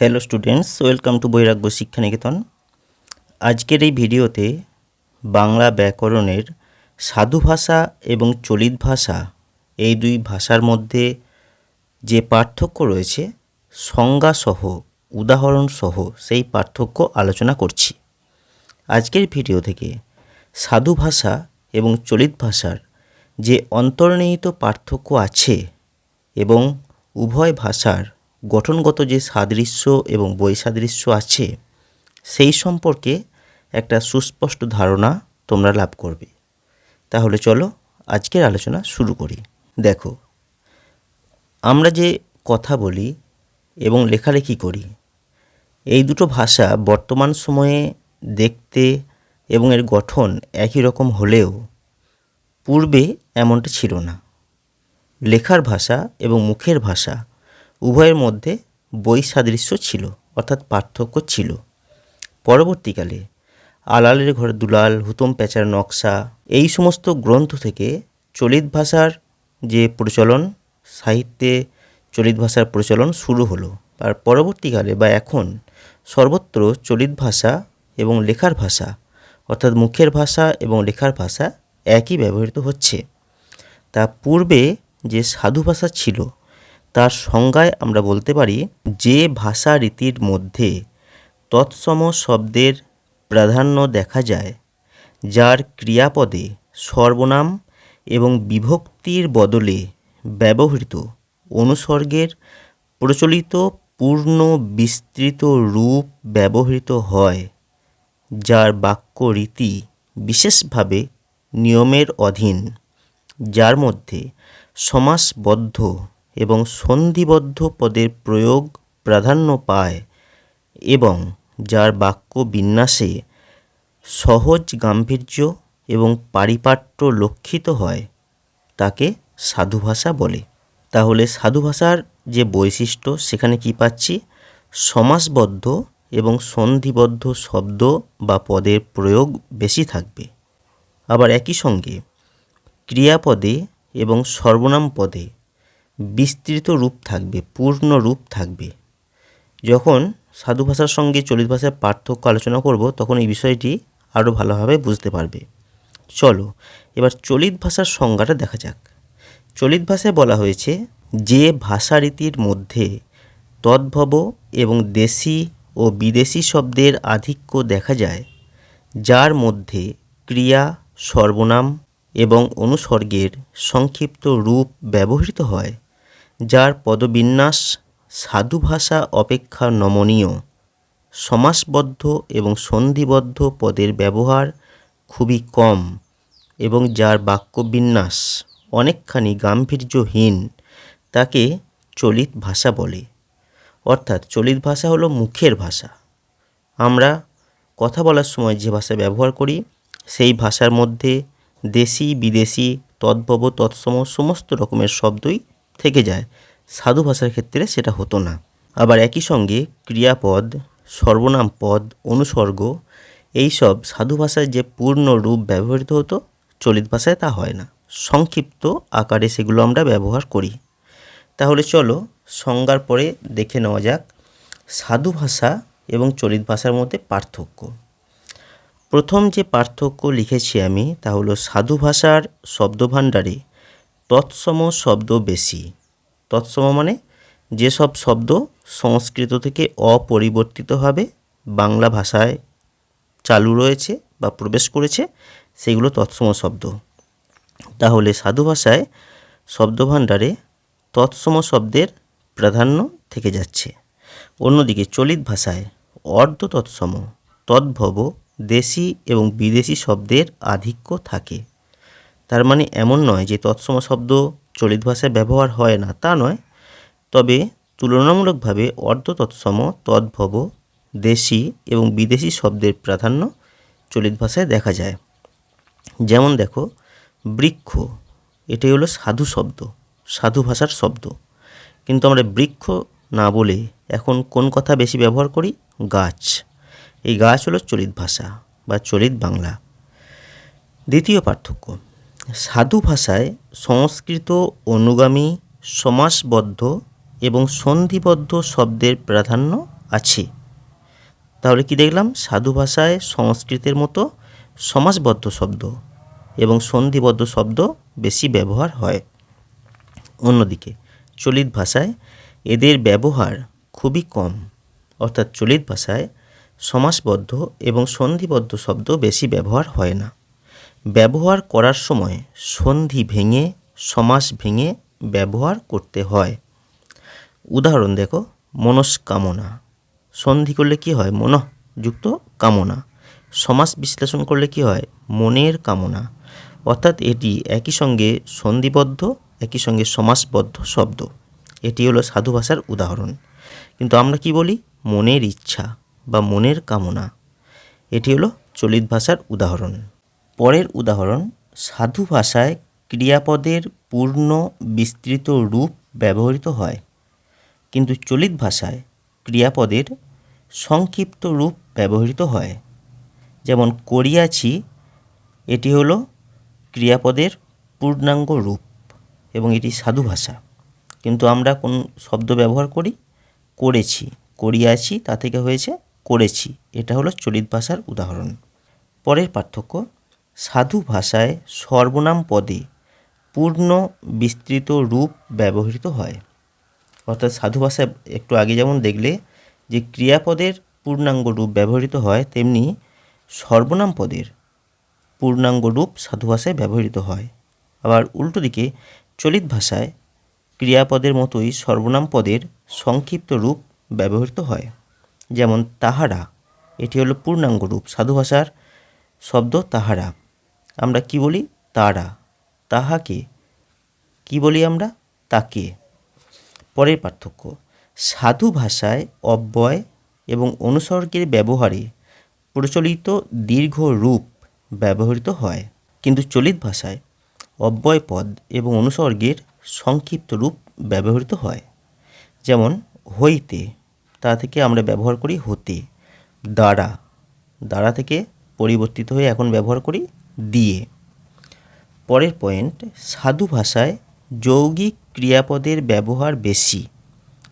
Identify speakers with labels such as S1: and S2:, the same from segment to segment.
S1: Hello students welcome to বৈরাগ্য শিক্ষানিকেতন আজকের এই ভিডিওতে বাংলা ব্যাকরণের সাধু ভাষা এবং চলিত ভাষা, এই দুই ভাষার মধ্যে যে পার্থক্য রয়েছে, সংজ্ঞাসহ, উদাহরণসহ সেই পার্থক্য আলোচনা করছি। আজকের ভিডিও থেকে সাধু ভাষা এবং চলিত ভাষার যে অন্তর্নিহিত পার্থক্য আছে এবং উভয় ভাষার গঠনগত যে সাদৃশ্য এবং বৈসাদৃশ্য আছে, সেই সম্পর্কে একটা সুস্পষ্ট ধারণা তোমরা লাভ করবে। তাহলে চলো আজকের আলোচনা শুরু করি। দেখো, আমরা যে কথা বলি এবং লেখালেখি করি, এই দুটো ভাষা বর্তমান সময়ে দেখতে এবং এর গঠন একই রকম হলেও পূর্বে এমনটা ছিল না। লেখার ভাষা এবং মুখের ভাষা উভয়ের মধ্যে বৈসাদৃশ্য ছিল, অর্থাৎ পার্থক্য ছিল। পরবর্তীকালে আলালের ঘরে দুলাল, হুতুম প্যাচার নকশা, এই সমস্ত গ্রন্থ থেকে চলিত ভাষার যে প্রচলন, সাহিত্যে চলিত ভাষার প্রচলন শুরু হলো। আর পরবর্তীকালে বা এখন সর্বত্র চলিত ভাষা এবং লেখার ভাষা, অর্থাৎ মুখের ভাষা এবং লেখার ভাষা একই ব্যবহৃত হচ্ছে। তা পূর্বে যে সাধু ভাষা ছিল তার সংজ্ঞায় আমরা বলতে পারি যে ভাষা রীতির মধ্যে তৎসম শব্দের প্রাধান্য দেখা যায়, যার ক্রিয়াপদে সর্বনাম এবং বিভক্তির বদলে ব্যবহৃত অনুসর্গের প্রচলিত পূর্ণ বিস্তৃত রূপ ব্যবহৃত হয়, যার বাক্য রীতি বিশেষভাবে নিয়মের অধীন, যার মধ্যে সমাসবদ্ধ এবং সন্ধিবদ্ধ পদের প্রয়োগ প্রাধান্য পায় এবং যার বাক্য বিন্যাসে সহজ গাম্ভীর্য এবং পারিপাট্য লক্ষিত হয়, তাকে সাধু ভাষা বলে। তাহলে সাধু ভাষার যে বৈশিষ্ট্য, সেখানে কি পাচ্ছি? সমাসবদ্ধ এবং সন্ধিবদ্ধ শব্দ বা পদের প্রয়োগ বেশি থাকবে। আবার একই সঙ্গে ক্রিয়াপদে এবং সর্বনাম পদে বিস্তৃত রূপ থাকবে, পূর্ণ রূপ থাকবে। যখন সাধু ভাষার সঙ্গে চলিত ভাষার পার্থক্য আলোচনা করব, তখন এই বিষয়টি আরও ভালোভাবে বুঝতে পারবে। চলো, এবার চলিত ভাষার সংজ্ঞাটা দেখা যাক। চলিত ভাষায় বলা হয়েছে, যে ভাষারীতির মধ্যে তদ্ভব এবং দেশি ও বিদেশি শব্দের আধিক্য দেখা যায়, যার মধ্যে ক্রিয়া, সর্বনাম এবং অনুসর্গের সংক্ষিপ্ত রূপ ব্যবহৃত হয় যার পদবিন্যাস সাধু ভাষা অপেক্ষা নমনীয়। সমাসবদ্ধ এবং সন্ধিবদ্ধ পদের ব্যবহার খুবই কম এবং যার বাক্যবিন্যাস অনেকখানি গাম্ভীর্যহীন, তাকে চলিত ভাষা বলে। অর্থাৎ চলিত ভাষা হলো মুখের ভাষা। আমরা কথা বলার সময় যে ভাষা ব্যবহার করি, সেই ভাষার মধ্যে দেশি, বিদেশি, তদ্ভব, তৎসম, সমস্ত রকমের শব্দই থেকে যায়। সাধু ভাষার ক্ষেত্রে সেটা হতো না। আবার একই সঙ্গে ক্রিয়াপদ, সর্বনাম পদ, অনুসর্গ এইসব সাধু ভাষায় যে পূর্ণ রূপ ব্যবহৃত হতো, চলিত ভাষায় তা হয় না। সংক্ষিপ্ত আকারে সেগুলো আমরা ব্যবহার করি। তাহলে চলো সংজ্ঞার পরে দেখে নেওয়া যাক সাধু ভাষা এবং চলিত ভাষার মধ্যে পার্থক্য। প্রথম যে পার্থক্য লিখেছি আমি তা হলো সাধু ভাষার শব্দভাণ্ডারে তৎসম শব্দ বেশি। তৎসম মানে যেসব শব্দ সংস্কৃত থেকে অপরিবর্তিতভাবে বাংলা ভাষায় চালু রয়েছে বা প্রবেশ করেছে, সেগুলো তৎসম শব্দ। তাহলে সাধু ভাষায় শব্দভাণ্ডারে তৎসম শব্দের প্রাধান্য থেকে যাচ্ছে। অন্যদিকে চলিত ভাষায় অর্ধ তৎসম তদ্ভব, দেশি এবং বিদেশি শব্দের আধিক্য থাকে। তার মানে এমন নয় যে তৎসম শব্দ চলিত ভাষায় ব্যবহার হয় না, তা নয়। তবে তুলনামূলকভাবে অর্ধ তৎসম তদ্ভব, দেশি এবং বিদেশি শব্দের প্রাধান্য চলিত ভাষায় দেখা যায়। যেমন দেখো, বৃক্ষ, এটাই হলো সাধু শব্দ, সাধু ভাষার শব্দ। কিন্তু আমরা বৃক্ষ না বলে এখন কোন কথা বেশি ব্যবহার করি? গাছ। এই গাছ হলো চলিত ভাষা বা চলিত বাংলা। দ্বিতীয় পার্থক্য সাধু ভাষায় সংস্কৃত অনুগামী, সমাসবদ্ধ এবং সন্ধিবদ্ধ শব্দের প্রাধান্য আছে। তাহলে কি দেখলাম? সাধু ভাষায় সংস্কৃতের মতো সমাসবদ্ধ শব্দ এবং সন্ধিবদ্ধ শব্দ বেশি ব্যবহার হয়। অন্যদিকে চলিত ভাষায় এদের ব্যবহার খুবই কম, অর্থাৎ চলিত ভাষায় সমাসবদ্ধ এবং সন্ধিবদ্ধ শব্দ বেশি ব্যবহার হয় না। ব্যবহার করার সময় সন্ধি ভেঙে, সমাস ভেঙে ব্যবহার করতে হয়। উদাহরণ দেখো, মনস্কামনা। সন্ধি করলে কি হয়? মন, যুক্ত কামনা। সমাস বিশ্লেষণ করলে কি হয়? মনের কামনা। অর্থাৎ এটি একই সঙ্গে সন্ধিবদ্ধ, একই সঙ্গে সমাসবদ্ধ শব্দ। এটি হলো সাধু ভাষার উদাহরণ। কিন্তু আমরা কি বলি? মনের ইচ্ছা বা মনের কামনা। এটি হলো চলিত ভাষার উদাহরণ। পরের উদাহরণ, সাধু ভাষায় ক্রিয়াপদের পূর্ণ বিস্তৃত রূপ ব্যবহৃত হয়, কিন্তু চলিত ভাষায় ক্রিয়াপদের সংক্ষিপ্ত রূপ ব্যবহৃত হয়। যেমন করিয়াছি, এটি হলো ক্রিয়াপদের পূর্ণাঙ্গ রূপ এবং এটি সাধু ভাষা। কিন্তু আমরা কোন শব্দ ব্যবহার করি? করেছি, করিয়াছি, তা থেকে হয়েছে করেছি। এটা হলো চলিত ভাষার উদাহরণ। পরের পার্থক্য সাধু ভাষায় সর্বনাম পদে পূর্ণ বিস্তৃত রূপ ব্যবহৃত হয়। অর্থাৎ সাধু ভাষায় একটু আগে যেমন দেখলে যে ক্রিয়াপদের পূর্ণাঙ্গ রূপ ব্যবহৃত হয়, তেমনি সর্বনাম পদের পূর্ণাঙ্গ রূপ সাধু ভাষায় ব্যবহৃত হয়। আবার উল্টো দিকে চলিত ভাষায় ক্রিয়াপদের মতোই সর্বনাম পদের সংক্ষিপ্ত রূপ ব্যবহৃত হয়, যেমন তাহারা। এটি হলো পূর্ণাঙ্গ রূপ। সাধু ভাষার শব্দ তাহারা। আমরা কি বলি? তারা। তাহাকে। কি বলি আমরা? তাকে। পরের পার্থক্য। সাধু ভাষায় অব্যয় এবং অনুসর্গের ব্যবহারে প্রচলিত দীর্ঘ রূপ ব্যবহৃত হয়। কিন্তু চলিত ভাষায় অব্যয় পদ এবং অনুসর্গের সংক্ষিপ্ত রূপ ব্যবহৃত হয়। যেমন, হইতে। তা থেকে আমরা ব্যবহার করি হতে। দ্বারা। দ্বারা থেকে পরিবর্তিত হয়ে এখন ব্যবহার করি দিয়ে। পরের পয়েন্ট সাধু ভাষায় যৌগিক ক্রিয়াপদের ব্যবহার বেশি,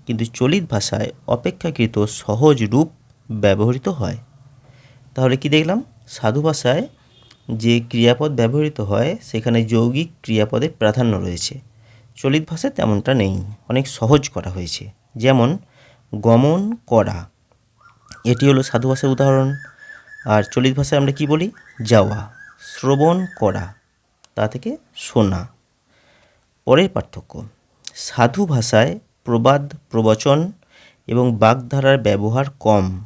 S1: কিন্তু চলিত ভাষায় অপেক্ষাকৃত সহজ রূপ ব্যবহৃত হয়। তাহলে কি দেখলাম? সাধু ভাষায় যে ক্রিয়াপদ ব্যবহৃত হয়, সেখানে যৌগিক ক্রিয়াপদের প্রাধান্য রয়েছে। চলিত ভাষায় তেমনটা নেই, অনেক সহজ করা হয়েছে। যেমন, গমন করা। এটি হলো সাধু ভাষার উদাহরণ। আর চলিত ভাষায় আমরা কি বলি? যাওয়া। শ্রবণ করা, তা থেকে শোনা। পরের পার্থক্য, সাধু ভাষায় প্রবাদ, প্রবচন এবং বাগধারার ব্যবহার কম,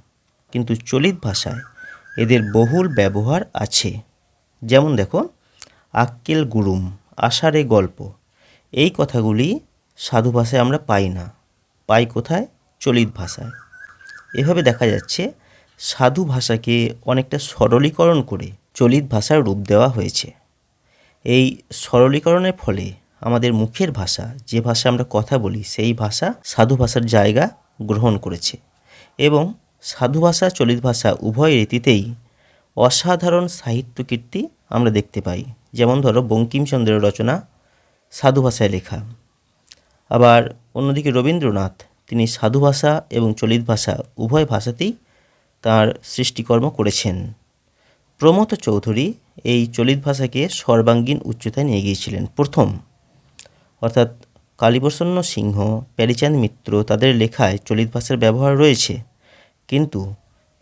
S1: কিন্তু চলিত ভাষায় এদের বহুল ব্যবহার আছে। যেমন দেখো, আক্কেল গুরুম, আষাঢ়ে গল্প, এই কথাগুলি সাধু ভাষায় আমরা পাই না, পাই কোথায়? চলিত ভাষায়। এভাবে দেখা যাচ্ছে, সাধু ভাষাকে অনেকটা সরলীকরণ করে চলিত ভাষার রূপ দেওয়া হয়েছে। এই সরলীকরণের ফলে আমাদের মুখের ভাষা, যে ভাষা আমরা কথা বলি, সেই ভাষা সাধু ভাষার জায়গা গ্রহণ করেছে এবং সাধু ভাষা, চলিত ভাষা উভয় রীতিতেই অসাধারণ সাহিত্য কীর্তি আমরা দেখতে পাই। যেমন ধরো বঙ্কিমচন্দ্রের রচনা সাধু ভাষায় লেখা। আবার অন্যদিকে রবীন্দ্রনাথ, তিনি সাধু ভাষা এবং চলিত ভাষা উভয় ভাষাতেই তার সৃষ্টিকর্ম করেছেন। প্রমথ চৌধুরী এই চলিত ভাষাকে সর্বাঙ্গীন উচ্চতায় নিয়ে গিয়েছিলেন। প্রথম, অর্থাৎ কালীপ্রসন্ন সিংহ, প্যারিচাঁদ মিত্র তাদের লেখায় চলিত ভাষার ব্যবহার রয়েছে। কিন্তু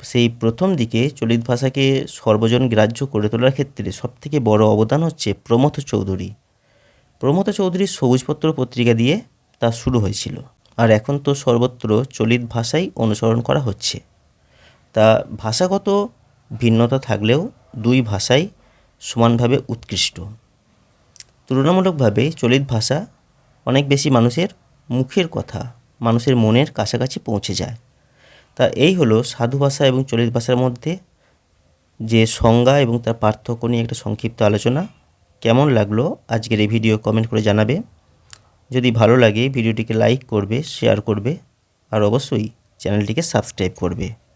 S1: সেই প্রথম দিকে চলিত ভাষাকে সর্বজন গ্রাহ্য করে তোলার ক্ষেত্রে সবথেকে বড় অবদান হচ্ছে প্রমথ চৌধুরী। প্রমথ চৌধুরীর সবুজপত্র পত্রিকা দিয়ে তা শুরু হয়েছিল আর এখন তো সর্বত্র চলিত ভাষাই অনুসরণ করা হচ্ছে। তা ভাষাগত ভিন্নতা থাকলেও দুই ভাষাই সমানভাবে উৎকৃষ্ট। তুলনামূলকভাবে চলিত ভাষা অনেক বেশি মানুষের মুখের কথা, মানুষের মনের কাছাকাছি পৌঁছে যায়। তা এই হলো সাধু ভাষা এবং চলিত ভাষার মধ্যে যে সংজ্ঞা এবং তার পার্থক্য নিয়ে একটা সংক্ষিপ্ত আলোচনা। কেমন লাগল আজকের এই ভিডিও কমেন্ট করে জানাবে। যদি ভালো লাগে, ভিডিওটিকে লাইক করবে, শেয়ার করবে, আর অবশ্যই চ্যানেলটিকে সাবস্ক্রাইব করবে।